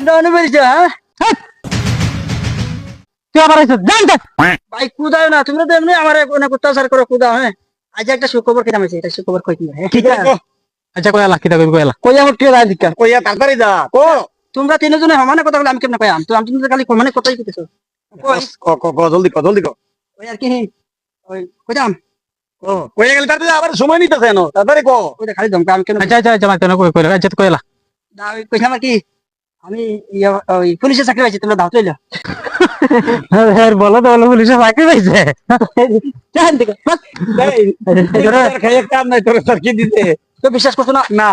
বেরিয়েছে হ্যাঁ? তুই আবার আইছ জান ভাই কুদাও না তুমি তো এমনি আমার অনেক অত্যাচার করো কুদাও হ্যাঁ? আজ একটা সুখবর খেলাম আছে এটা সুখবর কই তুমি হ্যাঁ? ঠিক আছে আচ্ছা কইলা কিতা কইবি কইলা কই আমার রাজ দিকা। কইয়া তাড়াতাড়ি যা। কো। তোমরা তিনজনে সমানে কথা বলে আমি কেমনে কইয়াম তো আমি তুমি খালি সমানে কথাই কইতেছো। ক ক ক জলদি ক জলদি ক। ওই আর কি? ওই কইতাম ও কইয়া গেলে তাড়াতাড়ি আবার সময় নিতেছে না তাড়াতাড়ি ক। ওই খালি দমকা আমি কেন আচ্ছা আচ্ছা আচ্ছা মাইতো না কই কইলা? আচ্ছা কইলা। কি আমি ওই পুলিশের চাকরি পাইছি তোমরা দাও চইলো হ্যাঁ বলো তো বলো পুলিশে চাকরি পাইছে? খাইয়া কাম নাই তোর স্যার কি দিতে? তো বিশ্বাস করছ না? না।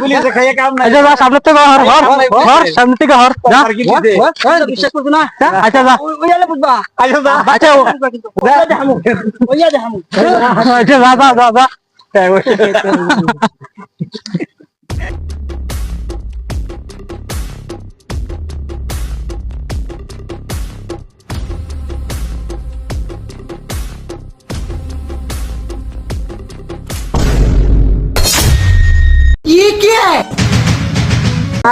পুলিশে খাইয়া কাম নাই। সামনে থেকে হর হর হর সামনে থেকে হর যা। স্যার কি দিতে? ওই তো বিশ্বাস করছ না? আচ্ছা যা। ওই ওই আলে বুঝবা আচ্ছা যা। আচ্ছা ও- বুঝবা কিন্তু। ওই দেখামু ওই দেখামু আচ্ছা যা যা যা যা।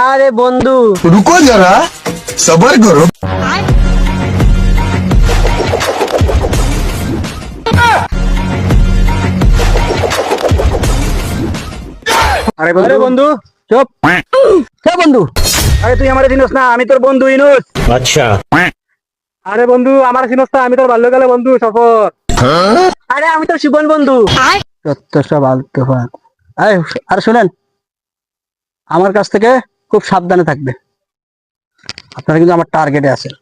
আরে বন্ধু। রুকো যারা সবার করো আরে বন্ধু। বন্ধু চুপ। বন্ধু? আরে তুই আমার চিনোস না আমি তোর বন্ধু ইনুস। আচ্ছা। আরে বন্ধু আমার না আমি তোর বন্ধু সফর আরে আমি তোর শিবন বন্ধু। সব আলতো আরে আর শুনেন আমার কাছ থেকে খুব সাবধানে থাকবে। আপনারা কিন্তু আমার টার্গেটে আছেন।